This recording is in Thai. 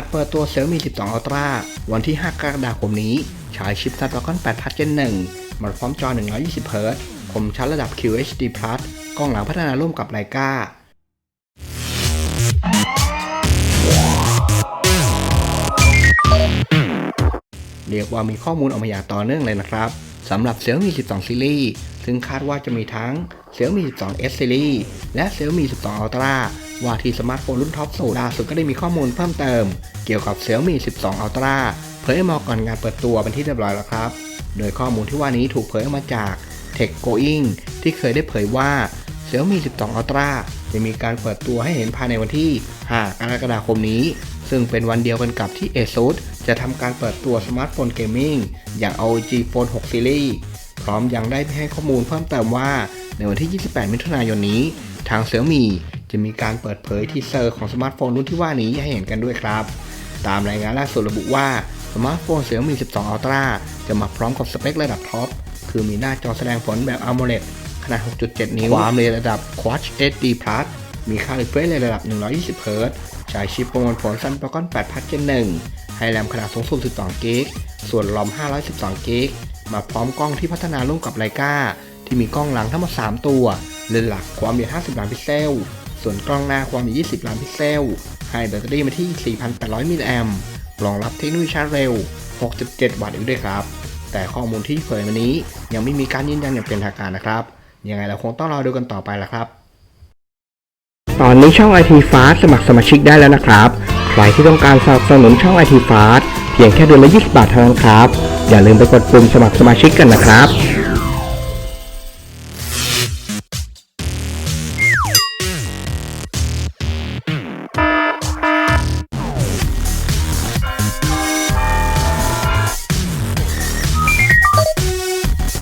ดเปิดตัว Xiaomi 12 Ultra วันที่ 5 กรกฎาคมนี้ ใช้ชิป Snapdragon 8 Plus Gen 1 มาพร้อมจอ 120 Hz คมชัดระดับ QHD+ กล้องหลังพัฒนาร่วมกับไ i กาเรียกว่ามีข้อมูลออกมาอย่างต่อเนื่องเลยนะครับสำหรับ Xiaomi 12 Series ซึ่งคาดว่าจะมีทั้ง Xiaomi 12 S Series และ Xiaomi 12 Ultra ว่าที่สมาร์ทโฟนรุ่นท็อปสุดล่าสุดก็ได้มีข้อมูลเพิ่มเติม เกี่ยวกับ Xiaomi 12 Ultra เผยออกมาก่อนงานเปิดตัวเป็นที่เรียบร้อยแล้วครับ โดยข้อมูลที่ว่านี้ถูกเผยออกมาจาก Tech Going ที่เคยได้เผยว่า Xiaomi 12 Ultra จะมีการเปิดตัวให้เห็นภายในวันที่ 5 กรกฎาคมนี้ ซึ่งเป็นวันเดียวกันกับที่ ASUS จะทำการเปิดตัวสมาร์ทโฟนเกมมิ่งอย่าง ROG Phone 6 Series พร้อมยังได้ให้ข้อมูลเพิ่มเติมว่าในวันที่ 28 มิถุนายนนี้ ทาง Xiaomi จะมีการเปิดเผยทีเซอร์ของสมาร์ทโฟนรุ่นที่ว่านี้ให้เห็นกันด้วยครับ ตามรายงานล่าสุดระบุว่าสมาร์ทโฟน Xiaomi 12 Ultra จะมาพร้อมกับสเปคระดับท็อป คือมีหน้าจอแสดงผลแบบ AMOLED ขนาด 6.7 นิ้ว ความเร็วระดับ Quad HD Plus มีค่า refresh rate ระดับ 120 Hz ใช้ชิปประมวลผล Snapdragon 8 Plus Gen 1 ให้แรมขนาดสูงสุด 12 g b ส่วนรอม 512 g b มาพร้อมกล้องที่พัฒนาร่วมกับไ i กาที่มีกล้องหลังทั้งหมด 3 ตัว เลนส์หลักความละเอียด 50 ล้านพิกเซล ส่วนกล้องหน้าความละเอี20 ล้านพิกเซล ให้แบตเตอรี่มาที่ 4,800 มิลลิแอมป์รองรับเทคโนโลยีชาร์จเร็ว 67 วัตต์อีกด้วยครับ แต่ข้อมูลที่เผยมานี้ยังไม่มีการยืนยันอย่างเป็นทางการนะครับ ยังไงเราคงต้องรอดูกันต่อไปละครับ ตอนนี้ช่อง IT Fast สมัครสมาชิกได้แล้วนะครับ ใครที่ต้องการสนับสนุนช่อง IT Fast เพียงแค่เดือนละ 20 บาทเท่านั้นครับ อย่าลืมไปกดปุ่มสมัครสมาชิกกันนะครับ